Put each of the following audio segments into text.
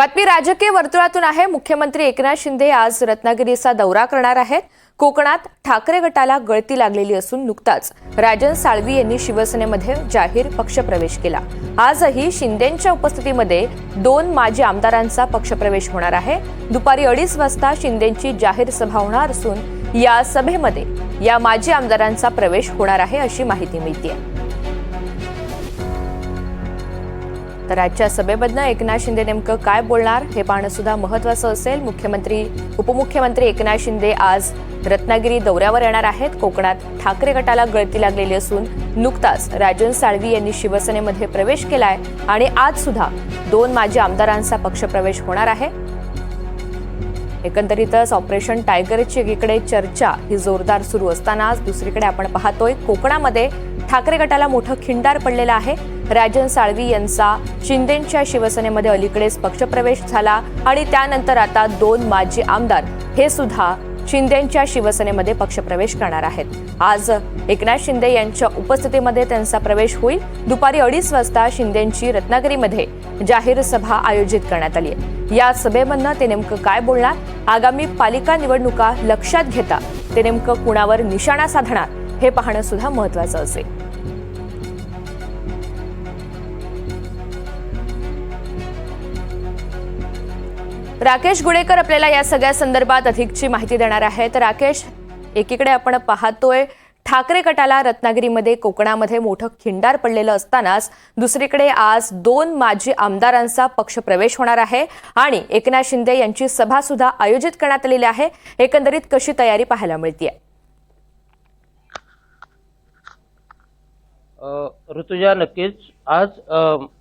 बातमी राजकीय वर्तुळातून आहे. मुख्यमंत्री एकनाथ शिंदे आज रत्नागिरीचा दौरा करणार आहेत. कोकणात ठाकरे गटाला गळती लागलेली असून नुकताच राजन साळवी यांनी शिवसेनेमध्ये जाहीर पक्षप्रवेश केला. आजही शिंदेंच्या उपस्थितीमध्ये दोन माजी आमदारांचा पक्षप्रवेश होणार आहे. दुपारी अडीच वाजता शिंदेंची जाहीर सभा होणार असून या सभेमध्ये या माजी आमदारांचा प्रवेश होणार आहे अशी माहिती मिळते तर आजच्या सभेमधनं एकनाथ शिंदे नेमकं काय बोलणार हे पाहणं सुद्धा महत्वाचं असेल. मुख्यमंत्री उपमुख्यमंत्री एकनाथ शिंदे आज रत्नागिरी दौऱ्यावर येणार आहेत. कोकणात ठाकरे गटाला गळती लागलेली असून नुकताच राजन साळवी यांनी शिवसेनेमध्ये प्रवेश केलाय आणि आज सुद्धा दोन माजी आमदारांचा पक्षप्रवेश होणार आहे. एकंदरीतच ऑपरेशन टायगरची एकीकडे चर्चा ही जोरदार सुरू असतानाच दुसरीकडे आपण पाहतोय कोकणामध्ये ठाकरे गटाला मोठं खिंडार पडलेलं आहे. राजन साळवी यांचा शिंदेंच्या शिवसेनेमध्ये अलीकडेच पक्षप्रवेश झाला आणि त्यानंतर आता दोन माजी आमदार हे सुद्धा शिंदेंच्या शिवसेनेमध्ये पक्षप्रवेश करणार आहेत. आज एकनाथ शिंदे यांच्या उपस्थितीमध्ये त्यांचा प्रवेश होईल. दुपारी अडीच वाजता शिंदेंची रत्नागिरीमध्ये जाहीर सभा आयोजित करण्यात आली आहे. या सभेमधनं ते नेमकं काय बोलणार? आगामी पालिका निवडणुका लक्षात घेता ते नेमकं कुणावर निशाणा साधणार? हे पाहणं सुद्धा महत्वाचं असेल. राकेश गुडेकर आपल्याला या सगळ्या संदर्भात अधिकची माहिती देणार आहे. तर राकेश एकीकडे आपण पाहतोय ठाकरे गटाला रत्नागिरीमध्ये कोकणामध्ये मोठं खिंडार पडलेलं असतानाच दुसरीकडे आज दोन माजी आमदारांचा पक्षप्रवेश होणार आहे आणि एकनाथ शिंदे यांची सभा सुद्धा आयोजित करण्यात आलेली आहे. एकंदरीत कशी तयारी पाहायला मिळते ऋतुजा नक्कीच. आज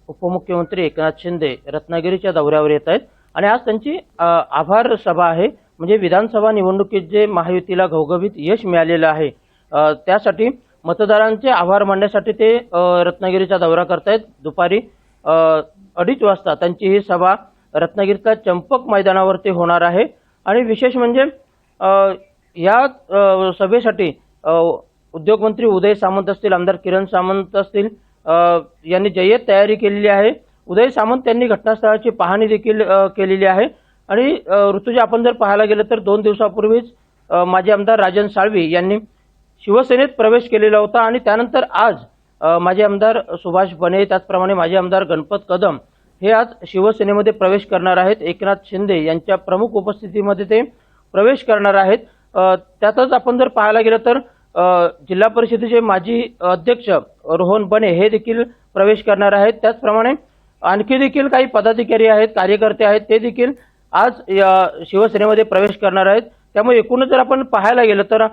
उपमुख्यमंत्री एकनाथ शिंदे रत्नागिरीच्या दौऱ्यावर येत आहेत. आणि आज त्यांची आभार सभा आहे. म्हणजे विधानसभा निवडणुकीत जे महायुतीला घवघवीत यश मिळालेलं आहे त्यासाठी मतदारांचे आभार मानण्यासाठी ते रत्नागिरीचा दौरा करतायत. दुपारी अडीच वाजता त्यांची ही सभा रत्नागिरीतल्या चंपक मैदानावरती होणार आहे. आणि विशेष म्हणजे या सभेसाठी उद्योगमंत्री उदय सामंत असतील आमदार किरण सामंत असतील यांनी जय्यत तयारी केलेली आहे. उदय सामंत यांनी घटनास्थळाची पाहणी देखील केलेली आहे. आणि ऋतुजा आपण जर पाहायला गेलं तर दोन दिवसापूर्वीच माजी आमदार राजन साळवी यांनी शिवसेनेत प्रवेश केलेला होता आणि त्यानंतर आज माजी आमदार सुभाष बने त्याचप्रमाणे माजी आमदार गणपत कदम हे आज शिवसेनेमध्ये प्रवेश करणार आहेत. एकनाथ शिंदे यांच्या प्रमुख उपस्थितीमध्ये ते प्रवेश करणार आहेत. त्यातच आपण जर पाहायला गेलं तर जिल्हा परिषदेचे माजी अध्यक्ष रोहन बने हे देखील प्रवेश करणार आहेत. त्याचप्रमाणे आणखी देखील काही पदाधिकारी आहेत कार्यकर्ते आहेत ते देखील आज या शिवसेनेमध्ये प्रवेश करणार आहेत. त्यामुळे एकूणच जर आपण पाहायला गेलं तर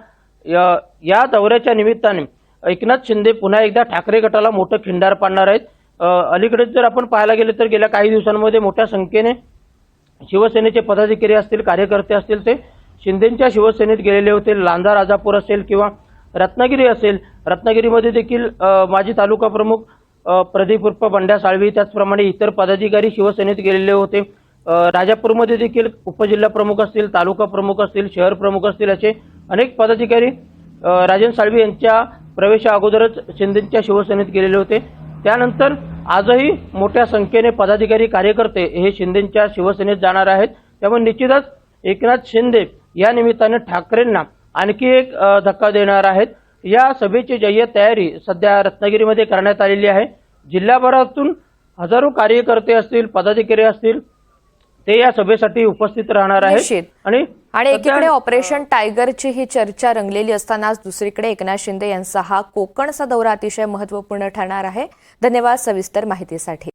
या या दौऱ्याच्या निमित्ताने एकनाथ शिंदे पुन्हा एकदा ठाकरे गटाला मोठं खिंडार पाडणार आहेत. अलीकडेच जर आपण पाहायला गेलं तर गेल्या काही दिवसांमध्ये मोठ्या संख्येने शिवसेनेचे पदाधिकारी असतील कार्यकर्ते असतील ते शिंदेच्या शिवसेनेत गेलेले होते. लांजा राजापूर असेल किंवा रत्नागिरी असेल रत्नागिरीमध्ये देखील माजी तालुका प्रमुख प्रदीप उर्फ बंड्या साळवी त्याचप्रमाणे इतर पदाधिकारी शिवसेनेत गेलेले होते. राजापूरमध्ये देखील उपजिल्हा प्रमुख असतील तालुका प्रमुख असतील शहर प्रमुख असतील असे अनेक पदाधिकारी राजन साळवी यांच्या प्रवेशा अगोदरच शिंदेच्या शिवसेनेत गेलेले होते. त्यानंतर आजही मोठ्या संख्येने पदाधिकारी कार्यकर्ते हे शिंदेच्या शिवसेनेत जाणार आहेत. त्यामुळे निश्चितच एकनाथ शिंदे या निमित्ताने ठाकरेंना आणखी एक धक्का देणार आहेत. या सभेची जय्यत तयारी सध्या रत्नागिरीमध्ये करण्यात आलेली आहे. जिल्हाभरातून हजारो कार्यकर्ते असतील पदाधिकारी असतील ते या सभेसाठी उपस्थित राहणार. आहेत. आणि आणि एकीकडे ऑपरेशन टायगरची ही चर्चा रंगलेली असतानाच दुसरीकडे एकनाथ शिंदे यांचा हा कोकणचा दौरा अतिशय महत्त्वपूर्ण ठरणार आहे. धन्यवाद सविस्तर माहितीसाठी.